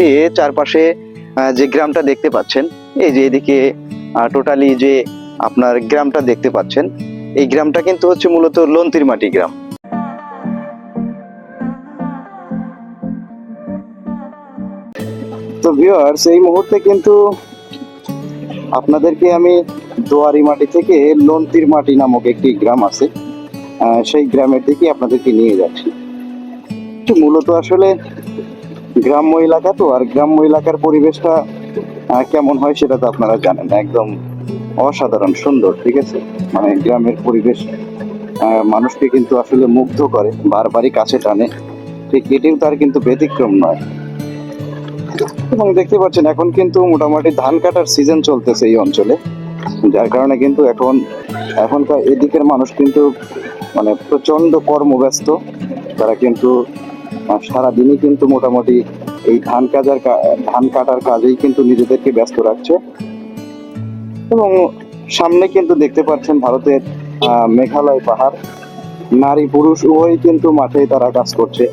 যে চারপাশে যে গ্রামটা দেখতে পাচ্ছেন, এই যে এদিকে টোটালি যে আপনার গ্রামটা দেখতে পাচ্ছেন, এই গ্রামটা কিন্তু হচ্ছে মূলত লন্তির মাটি গ্রাম। তো ভিউয়ার্স এই মুহূর্তে কিন্তু আপনাদেরকে আমি দোয়ারি মাটি থেকে লন্তির মাটি নামক একটি গ্রাম আছে সেই গ্রামের দিকে আপনাদেরকে নিয়ে যাচ্ছি। মূলত আসলে গ্রাম্য এলাকা তো, আর গ্রাম্য এলাকার পরিবেশটা কেমন হয় সেটা তো আপনারা জানেন একদম অসাধারণ, সুন্দর, ঠিক আছে? মানে গ্রামের পরিবেশ মানুষকে কিন্তু আসলে মুগ্ধ করে, বারবারই কাছে টানে। ঠিক, এটিও তার কিন্তু ব্যতিক্রম নয়। এবং দেখতে পাচ্ছেন, এখন কিন্তু মোটামুটি ধান কাটার সিজন চলতেছে এই অঞ্চলে। যার কারণে কিন্তু এখন, এখনকার এদিকের মানুষ কিন্তু মানে প্রচণ্ড কর্মব্যস্ত। তারা কিন্তু সারাদিনই কিন্তু মোটামুটি এই ধান কাজার ধান কাটার কাজেই কিন্তু নিজেদেরকে ব্যস্ত রাখছে। এবং সামনে কিন্তু দেখতে পাচ্ছেন ভারতের মেঘালয় পাহাড়। নারী পুরুষ উভয়ই কিন্তু মাঠে তারা কাজ করছে।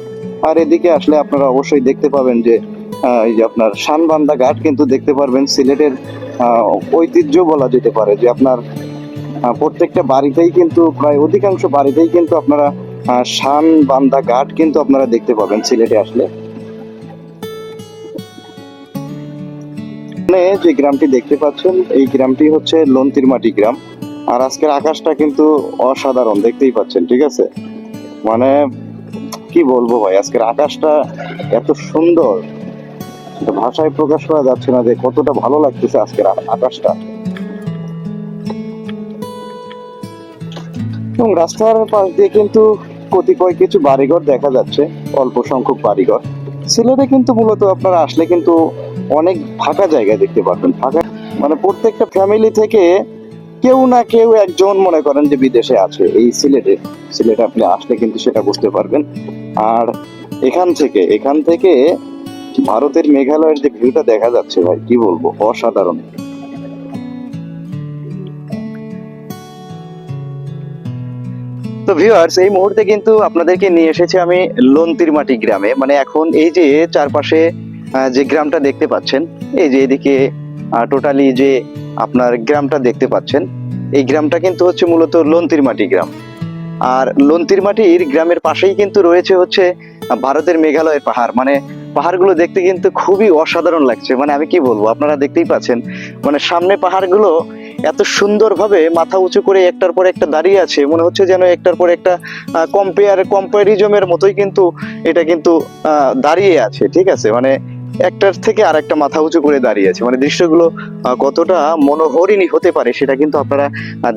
আর এদিকে আসলে আপনারা অবশ্যই দেখতে পাবেন যে এই যে আপনার শানবান্দা ঘাট কিন্তু দেখতে পারবেন সিলেটের ঐতিহ্য বলা যেতে পারে যে আপনার প্রত্যেকটা বাড়িতেই কিন্তু, প্রায় অধিকাংশ বাড়িতেই কিন্তু আপনারা শান বান্দা ঘাট কিন্তু আপনারা দেখতে পাবেন, সিলেটে আসলে। যে গ্রামটি দেখতে পাচ্ছেন, এই গ্রামটি হচ্ছে লন্তির মাটি গ্রাম। আর আজকের আকাশটা কিন্তু অসাধারণ, দেখতেই পাচ্ছেন, ঠিক আছে? মানে কি বলব ভাই, আজকের আকাশটা এত সুন্দর। ভাষায় প্রকাশ করা যাচ্ছে না যে কতটা ভালো লাগতেছে আজকের আকাশটা। এবং রাস্তার পাশ দিয়ে কিন্তু কতিপয় কিছু বাড়িঘর দেখা যাচ্ছে, অল্প সংখ্যক বাড়িঘর। সিলেটে কিন্তু মূলত আপনারা আসলে কিন্তু অনেক ফাঁকা জায়গা দেখতে পারবেন। ফাঁকা মানে প্রত্যেকটা ফ্যামিলি থেকে কেউ না কেউ একজন মনে করেন যে বিদেশে আছে এই সিলেটে। সিলেটে আপনি আসলে কিন্তু সেটা বুঝতে পারবেন। আর এখান থেকে এখান থেকে ভারতের মেঘালয়ের যে ভিউটা দেখা যাচ্ছে ভাই, কি বলব? অসাধারণ। তো ভিউয়ার্স এই মুহূর্তে কিন্তু আপনাদেরকে নিয়ে এসেছি আমি লন্তির মাটি গ্রামে। মানে এখন এই যে চারপাশে যে গ্রামটা দেখতে পাচ্ছেন, এই যে এদিকে টোটালি যে আপনার গ্রামটা দেখতে পাচ্ছেন, এই গ্রামটা কিন্তু হচ্ছে মূলত লন্তির মাটি গ্রাম। আর লন্তির মাটির গ্রামের পাশেই কিন্তু রয়েছে হচ্ছে ভারতের মেঘালয়ের পাহাড়। মানে পাহাড়গুলো দেখতে কিন্তু খুবই অসাধারণ লাগছে। মানে আমি কি বলব, আপনারা দেখতেই পাচ্ছেন। মানে সামনে পাহাড়গুলো এত সুন্দরভাবে মাথা উঁচু করে একটার পর একটা দাঁড়িয়ে আছে, মনে হচ্ছে যেন একটার পর একটা কম্পেয়ার কম্পারিজমের মতোই কিন্তু এটা কিন্তু দাঁড়িয়ে আছে, ঠিক আছে? মানে একটার থেকে আর একটা মাথা উঁচু করে দাঁড়িয়ে আছে। মানে দৃশ্যগুলো কতটা মনোহরিণী হতে পারে সেটা কিন্তু আপনারা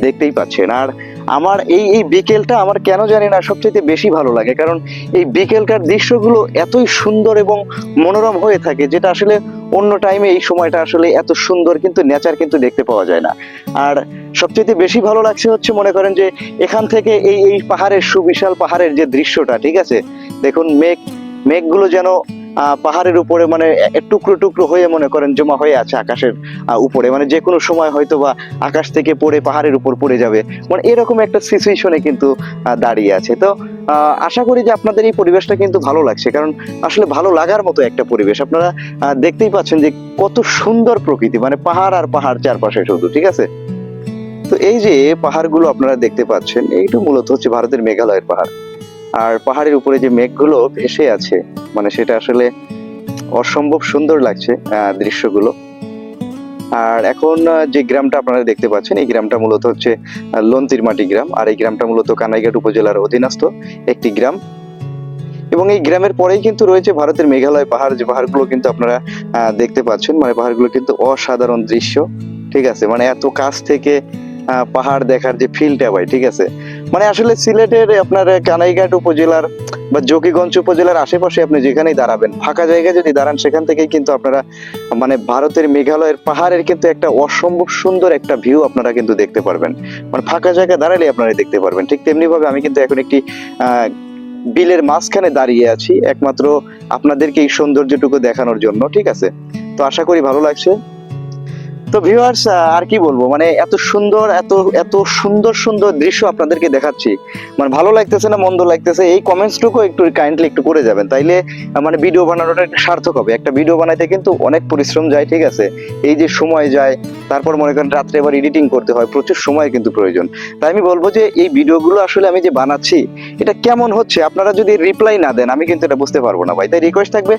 দেখতেই পাচ্ছেন। আর আমার এই এই বিকেলটা আমার কেন জানি না সবচেয়ে বেশি ভালো লাগে। কারণ এই বিকেলকার দৃশ্যগুলো এতই সুন্দর এবং মনোরম হয়ে থাকে, যেটা আসলে অন্য টাইমে এই সময়টা আসলে এত সুন্দর কিন্তু নেচার কিন্তু দেখতে পাওয়া যায় না। আর সবচেয়ে বেশি ভালো লাগছে হচ্ছে মনে করেন যে, এখান থেকে এই এই পাহাড়ের সুবিশাল পাহাড়ের যে দৃশ্যটা, ঠিক আছে? দেখুন মেঘ, মেঘগুলো যেন পাহাড়ের উপরে মানে টুকরো টুকরো হয়ে মনে করেন জমা হয়ে আছে আকাশের উপরে। মানে যে কোনো সময় হয়তো বা আকাশ থেকে পড়ে পাহাড়ের উপর পড়ে যাবে। মানে এরকম একটা সিচুয়েশনে কিন্তু দাঁড়িয়ে আছে। তো আশা করি যে আপনাদের এই পরিবেশটা কিন্তু ভালো লাগছে। কারণ আসলে ভালো লাগার মতো একটা পরিবেশ। আপনারা দেখতেই পাচ্ছেন যে কত সুন্দর প্রকৃতি। মানে পাহাড় আর পাহাড় চারপাশে শুধু, ঠিক আছে? তো এই যে পাহাড়গুলো আপনারা দেখতে পাচ্ছেন, এইটা মূলত হচ্ছে ভারতের মেঘালয়ের পাহাড়। আর পাহাড়ের উপরে যে মেঘগুলো ভেসে আছে মানে সেটা আসলে অসম্ভব সুন্দর লাগছে দৃশ্যগুলো। আর এখন যে গ্রামটা আপনারা দেখতে পাচ্ছেন, এই গ্রামটা মূলত হচ্ছে লন্তির মাটি গ্রাম। আর এই গ্রামটা মূলত কানাইঘাট উপজেলার অধীনস্থ একটি গ্রাম। এবং এই গ্রামের পরেই কিন্তু রয়েছে ভারতের মেঘালয় পাহাড়। যে পাহাড়গুলো কিন্তু আপনারা দেখতে পাচ্ছেন মানে পাহাড়গুলো কিন্তু অসাধারণ দৃশ্য। ঠিক আছে? মানে এত কাছ থেকে পাহাড় দেখার যে ফিলটা ভাই, ঠিক আছে? মানে আসলে সিলেটের আপনার কানাইঘাট উপজেলার বা জকিগঞ্জ উপজেলার আশেপাশে আপনি যেখানেই দাঁড়াবেন, ফাঁকা জায়গায় যদি দাঁড়ান, সেখান থেকেই কিন্তু আপনারা মানে ভারতের মেঘালয়ের পাহাড়ের কিন্তু একটা অসম্ভব সুন্দর একটা ভিউ আপনারা কিন্তু দেখতে পারবেন। মানে ফাঁকা জায়গায় দাঁড়ালে আপনারা দেখতে পারবেন। ঠিক তেমনি ভাবে আমি কিন্তু এখন একটি বিলের মাঝখানে দাঁড়িয়ে আছি, একমাত্র আপনাদেরকে এই সৌন্দর্যটুকু দেখানোর জন্য, ঠিক আছে? তো আশা করি ভালো লাগছে। তো ভিউয়ার্স আর কি বলব? মানে এত সুন্দর, এত এত সুন্দর সুন্দর দৃশ্য আপনাদেরকে দেখাচ্ছি। মানে ভালো লাগতেছে না, মন্দ লাগতেছে? এই কমেন্টসটুকু একটু কাইন্ডলি একটু করে যাবেন। তাইলে মানে ভিডিও বানানোটা একটা সার্থক হবে। একটা ভিডিও বানাইতে কিন্তু অনেক পরিশ্রম যায়, ঠিক আছে? এই যে সময় যায়, তারপর মনে করেন রাত্রে আবার এডিটিং করতে হয়, প্রচুর সময় কিন্তু প্রয়োজন। তাই আমি বলব যে, এই ভিডিওগুলো আসলে আমি যে বানাচ্ছি, এটা কেমন হচ্ছে? আপনারা যদি রিপ্লাই না দেন, আমি কিন্তু এটা বুঝতে পারব না ভাই। তাই রিকোয়েস্ট থাকবে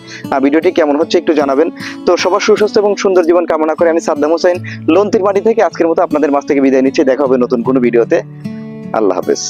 ভিডিওটি কেমন হচ্ছে একটু জানাবেন। তো সবার সুস্বাস্থ্য এবং সুন্দর জীবন কামনা করে আমি সাদ্দাম হোসেন, লন্তির মাটি থেকে আজকের মতো আপনাদের মাছ থেকে বিদায় নিচ্ছি। দেখা হবে নতুন কোনো ভিডিওতে। আল্লাহ হাফেজ।